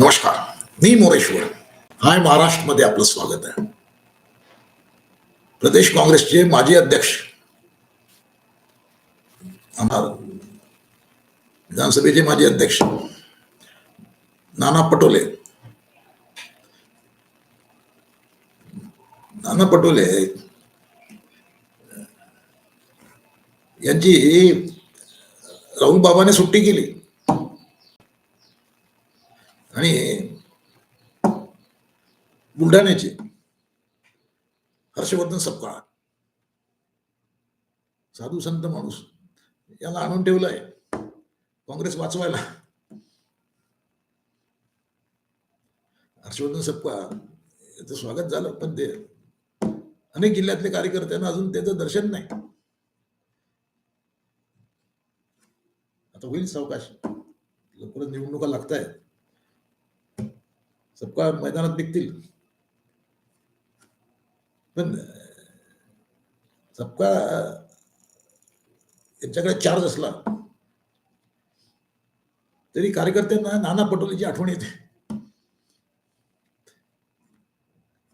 नमस्कार मी मोरेश्वर हाय महाराष्ट्रमध्ये आपलं स्वागत आहे. प्रदेश काँग्रेसचे माजी अध्यक्ष आमदार विधानसभेचे माजी अध्यक्ष नाना पटोले. नाना पटोले यांची राहुल बाबाने सुट्टी केली. आणि बुलढाण्याचे हर्षवर्धन सपकाळ साधू संत माणूस याला आणून ठेवलंय. काँग्रेस वाचवायला. हर्षवर्धन सपकाळ याचं स्वागत झालं पण ते अनेक जिल्ह्यातले कार्यकर्त्यांना अजून त्याचं दर्शन नाही. आता होईल सावकाश. लवकरच निवडणुका लागत आहेत सबका मैदानात निघतील पण सबका यांच्याकडे चार्ज असला तरी कार्यकर्त्यांना नाना पटोलेची आठवण येते.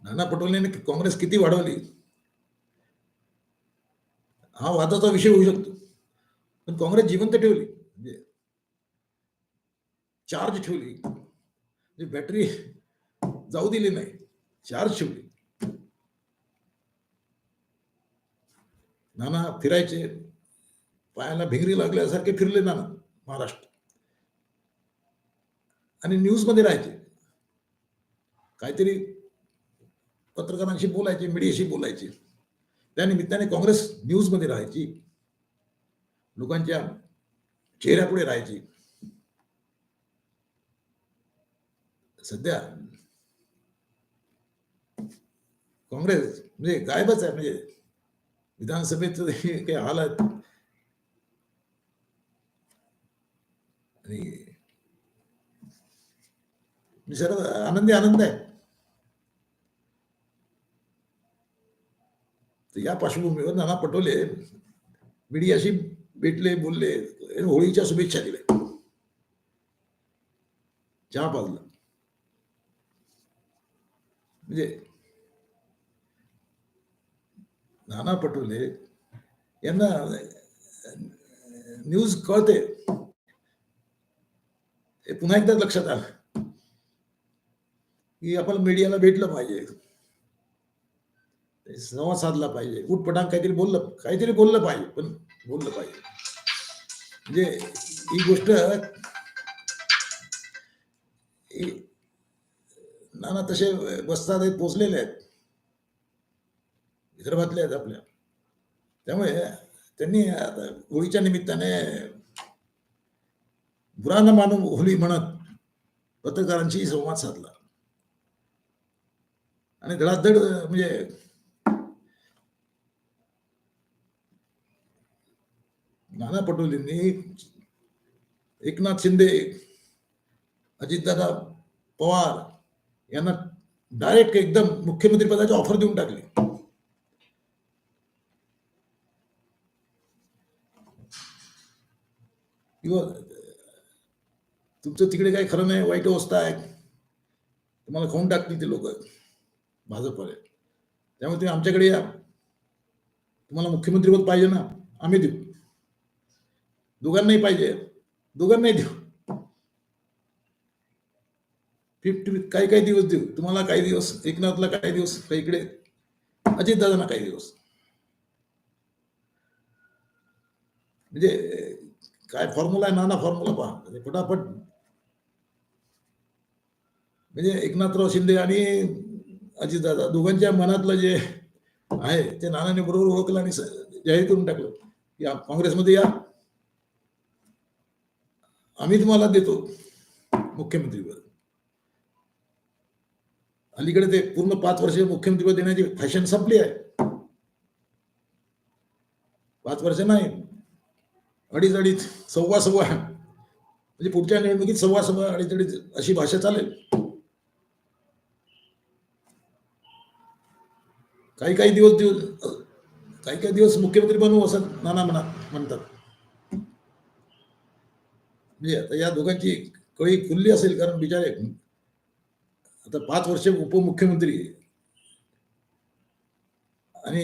नाना पटोलेने काँग्रेस किती वाढवली हा वादाचा विषय होऊ शकतो. पण काँग्रेस जिवंत ठेवली म्हणजे चार्ज ठेवली. म्हणजे बॅटरी जाऊ दिली नाही. चार्ज ठेवली नाना फिरायचे. पायाला भिंगरी लागल्यासारखे फिरले नाना महाराष्ट्र. आणि न्यूजमध्ये राहायचे. काहीतरी पत्रकारांशी बोलायचे मीडियाशी बोलायचे. त्या निमित्ताने काँग्रेस न्यूजमध्ये राहायची. लोकांच्या चेहऱ्यापुढे राहायची. सध्या काँग्रेस म्हणजे गायबच आहे म्हणजे विधानसभेत काही हाल आहेत आणि म्हणजे मी सर्व आनंदी आनंद आहे. तर या पार्श्वभूमीवर नाना पटोले मीडियाशी भेटले बोलले होळीच्या शुभेच्छा दिल्या. चहा पाजला म्हणजे नाना पटोले यांना न्यूज कळते. हे पुन्हा एकदा लक्षात आलं. की आपण मीडियाला भेटलं पाहिजे. संवाद साधला पाहिजे. उठपटांग काहीतरी बोललं काहीतरी बोललं पाहिजे पण बोललं पाहिजे. म्हणजे ही गोष्ट नाना तसे बसतात पोचलेले आहेत. विदर्भातल्या आहेत आपल्या. त्यामुळे त्यांनी आता होळीच्या निमित्ताने बुरा न मानून होली म्हणत पत्रकारांशी संवाद साधला. आणि धडाधड म्हणजे नाना पटोलेंनी एकनाथ शिंदे अजितदादा पवार यांना डायरेक्ट एकदम मुख्यमंत्री पदाची ऑफर देऊन टाकली. किंवा तुमचं तिकडे काही खरं नाही वाईट अवस्था आहे. तुम्हाला खाऊन टाकतील ते लोक? भाजपवाले त्यामुळे तुम्ही आमच्याकडे या. तुम्हाला मुख्यमंत्रीपद पाहिजे ना? आम्ही देऊ. दोघांनाही पाहिजे. दोघांनाही देऊ. फिफ्टी काही काही दिवस देऊ. तुम्हाला काही दिवस एकनाथला काही दिवस काही इकडे. अजित दादांना काही दिवस. म्हणजे काय फॉर्म्युला आहे नाना फॉर्म्युला पहा. म्हणजे फटाफट. म्हणजे एकनाथराव शिंदे आणि अजितदादा दोघांच्या मनातलं जे आहे ते नानाने बरोबर ओळखलं आणि जाहीर करून टाकलं. या काँग्रेसमध्ये या. आम्ही तुम्हाला देतो मुख्यमंत्रीपद अलीकडे ते पूर्ण पाच वर्ष मुख्यमंत्रीपद देण्याची फॅशन संपली आहे. पाच वर्ष नाही. अडीच अडीच सव्वा सव्वा म्हणजे पुढच्या निवडणुकीत सव्वा सव्वा अडीच अडीच अशी भाषा चालेल. काही काही दिवस दिवस काही काही दिवस मुख्यमंत्री बनवू असं नाना म्हणा म्हणतात. म्हणजे आता या दोघांची कळी खुलली असेल कारण बिचारे आता पाच वर्ष उपमुख्यमंत्री. आणि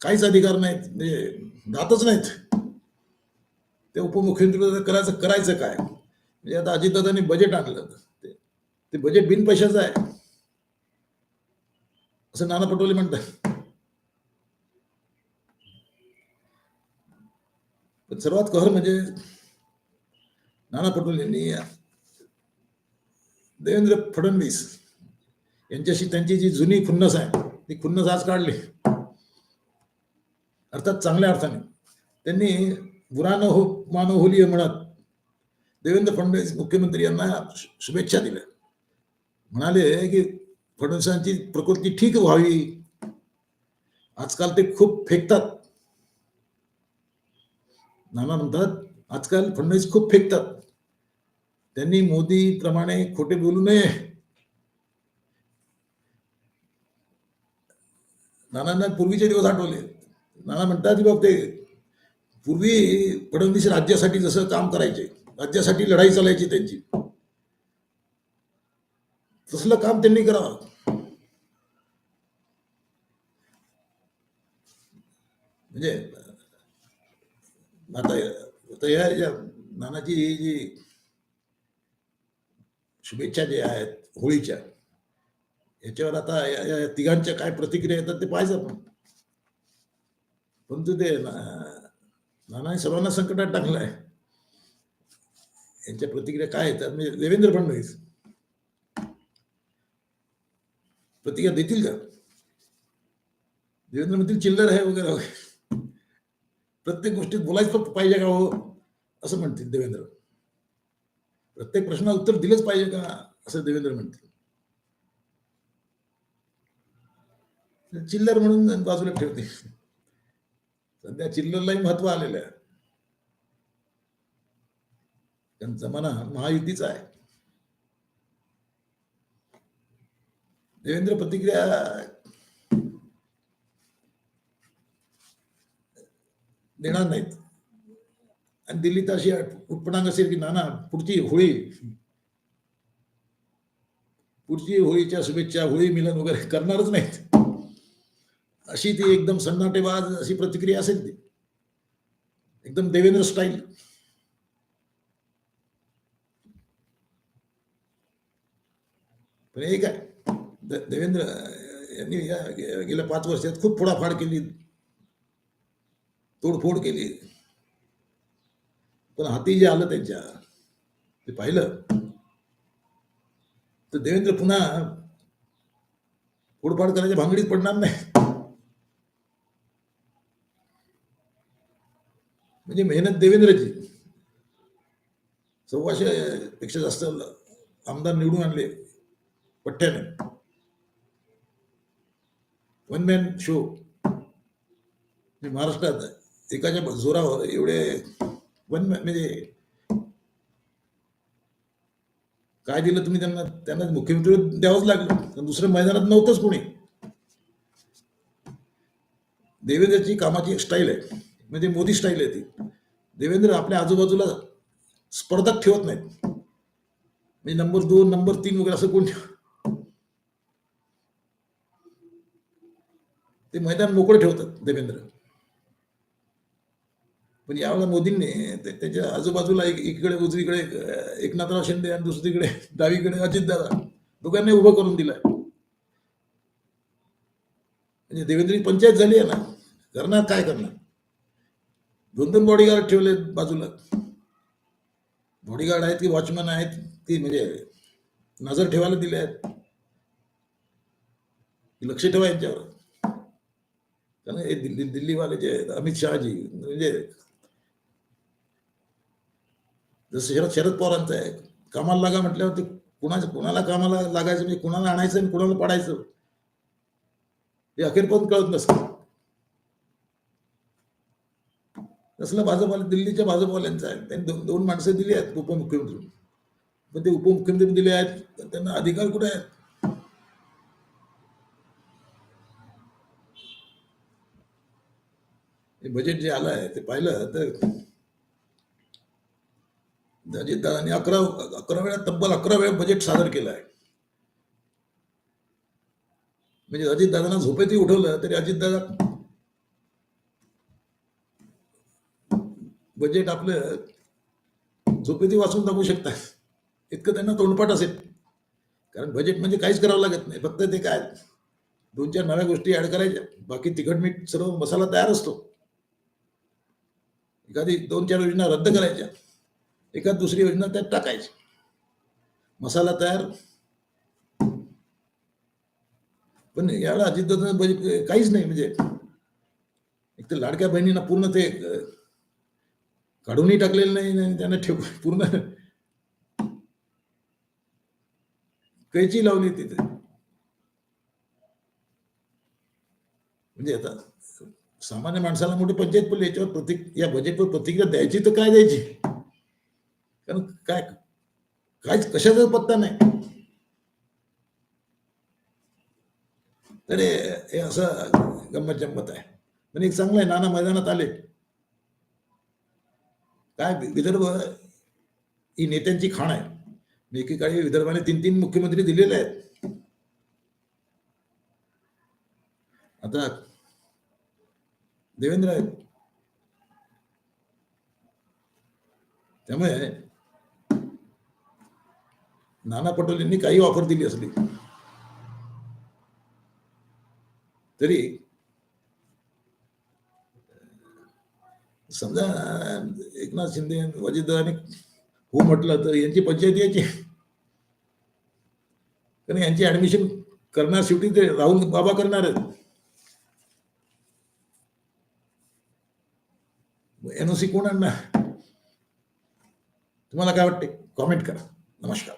काहीच अधिकार नाहीत म्हणजे जातच नाहीत. ते उपमुख्यमंत्री करायचं करायचं काय? म्हणजे आता अजितदादांनी बजेट आणलं ते ते बजेट बिन पैशाचं आहे. असं नाना पटोले म्हणतात. पण सर्वात कहर म्हणजे नाना पटोले यांनी देवेंद्र फडणवीस यांच्याशी त्यांची जी जुनी खुन्नस आहे ती खुन्नस आज काढली. अर्थात चांगल्या अर्थाने. त्यांनी बुरा न हो मानो होली म्हणत देवेंद्र फडणवीस मुख्यमंत्री यांना शुभेच्छा दिल्या म्हणाले की फडणवीसांची प्रकृती ठीक व्हावी आजकाल ते खूप फेकतात नाना म्हणतात आजकाल फडणवीस खूप फेकतात त्यांनी मोदी प्रमाणे खोटे बोलू नये नानांना पूर्वीचे दिवस आठवले नाना म्हणतात की बाब ते पूर्वी फडणवीस राज्यासाठी जसं काम करायचे राज्यासाठी लढाई चालायची त्यांची. तसलं काम त्यांनी करावं. म्हणजे आता आता या या नानाची ही जी शुभेच्छा जे आहेत होळीच्या याच्यावर आता या या तिघांच्या काय प्रतिक्रिया येतात ते पाहायचं आपण. परंतु ते ना- नानाने सर्वांना संकटात टाकलं आहे यांच्या प्रतिक्रिया काय येतात म्हणजे देवेंद्र फडणवीस. प्रतिक्रिया देतील का? देवेंद्र म्हणतील चिल्लर आहे वगैरे वगैरे. प्रत्येक गोष्टीत बोलायचं पाहिजे का हो? असं म्हणतील देवेंद्र. प्रत्येक प्रश्नाला उत्तर दिलंच पाहिजे का? असं देवेंद्र म्हणतील. चिल्लर म्हणून बाजूला ठेवते सध्या चिल्लरलाही महत्त्व आलेलं आहे. कारण जमाना महायुतीचा आहे. देवेंद्र प्रतिक्रिया देणार नाहीत. आणि दिल्लीत अशी उत्पन्नांग असेल की नाना पुढची होळी. पुढची होळीच्या शुभेच्छा होळी मिलन वगैरे करणारच नाहीत. अशी ती एकदम सन्नाटेबाज अशी प्रतिक्रिया असेल ती. एकदम देवेंद्र स्टाईल पण एक द- देवेंद्र, यांनी या गेल्या पाच वर्षात खूप फोडाफाड केली. तोडफोड केली. पण हाती जे आलं त्यांच्या, ते पाहिलं. तर देवेंद्र पुन्हा फोडफाड करायच्या भांगडीत पडणार नाही. म्हणजे मेहनत देवेंद्रजी. सव्वाशे पेक्षा जास्त आमदार निवडून आणले पठ्ठ्याने. वन मॅन शो म्हणजे महाराष्ट्रात एकाच्या जोरावर एवढे वन मॅन म्हणजे काय दिलं तुम्ही त्यांना त्यांना मुख्यमंत्री द्यावंच लागलं. दुसऱ्या मैदानात नव्हतंच कोणी. देवेंद्रची कामाची एक स्टाईल आहे. म्हणजे मोदी स्टाईल आहे ती. देवेंद्र आपल्या आजूबाजूला स्पर्धक ठेवत नाहीत. म्हणजे नंबर दोन नंबर तीन वगैरे असं कोण ते मैदान मोकळं ठेवतात देवेंद्र. पण यावेळेला मोदींनी त्याच्या आजूबाजूला एक एकीकडे उजवीकडे एकनाथराव शिंदे आणि दुसरीकडे डावीकडे अजितदादा दोघांनी उभं करून दिलं म्हणजे देवेंद्री पंचायत झाली आहे ना करणार काय करणार? दोन दोन बॉडीगार्ड ठेवले बाजूला. बॉडीगार्ड आहेत की वॉचमॅन आहेत? की म्हणजे नजर ठेवायला दिले आहेत. लक्ष ठेवा यांच्यावर. कारण हे दिल्ली दिल्लीवाले जे आहेत, अमित शहाजी म्हणजे जसं शरद शरद पवारांचं आहे. कामाला लागा म्हटल्यावर ते कुणाचं कुणाला कामाला लागायचं? म्हणजे कुणाला आणायचं आणि कुणाला पाडायचं? हे अखेरपर्यंत कळत नसतं. तसलं भाजपवाले दिल्लीच्या भाजपवाल्यांचं आहे. त्यांनी दोन दोन माणसं दिली आहेत उपमुख्यमंत्री. पण ते उपमुख्यमंत्री दिले आहेत त्यांना अधिकार कुठे आहेत? हे बजेट जे आलं आहे ते पाहिलं तर अजितदादांनी अकरा अकरा वेळा तब्बल अकरा वेळा बजेट सादर केलं आहे. म्हणजे अजितदादांना झोपेतही उठवलं तरी अजितदादा बजेट आपलं झोपेती वाचून दाखवू शकतात इतकं त्यांना तोंडपाठ असेल. कारण बजेट म्हणजे काहीच करावं लागत नाही. फक्त ते काय दोन चार नव्या गोष्टी ऍड करायच्या. बाकी तिखट मीठ सर्व मसाला तयार असतो. एखादी दोन चार योजना रद्द करायच्या. एखाद दुसरी योजना त्यात टाकायची. मसाला तयार. पण यावेळेला अजितदादा बजेट काहीच नाही. म्हणजे एक तर लाडक्या बहिणींना पूर्ण ते काढूनही टाकलेलं नाही त्यांना ठेव पूर्ण कैची लावली तिथे. म्हणजे आता सामान्य माणसाला मोठी पंचायत पडली याच्यावर प्रतिक या बजेटवर प्रतिक्रिया द्यायची तर काय द्यायची? कारण काय काहीच कशाचा पत्ता नाही. तर हे असं गंमत जम्मत आहे. पण एक चांगलं आहे नाना मैदानात आले. काय विदर्भ ही नेत्यांची खाण आहे. एकेकाळी विदर्भाने तीन तीन मुख्यमंत्री दिलेले आहेत. आता देवेंद्र आहेत. त्यामुळे नाना पटोलेंनी काही ऑफर दिली असली तरी समजा, एकनाथ शिंदे अजितदादांनी हो म्हटलं तर यांची पंचायत यायची. कारण यांची ऍडमिशन करणार शेवटी ते राहुल बाबा करणार एनओसी कोण आणणार? तुम्हाला काय वाटते कॉमेंट करा. नमस्कार.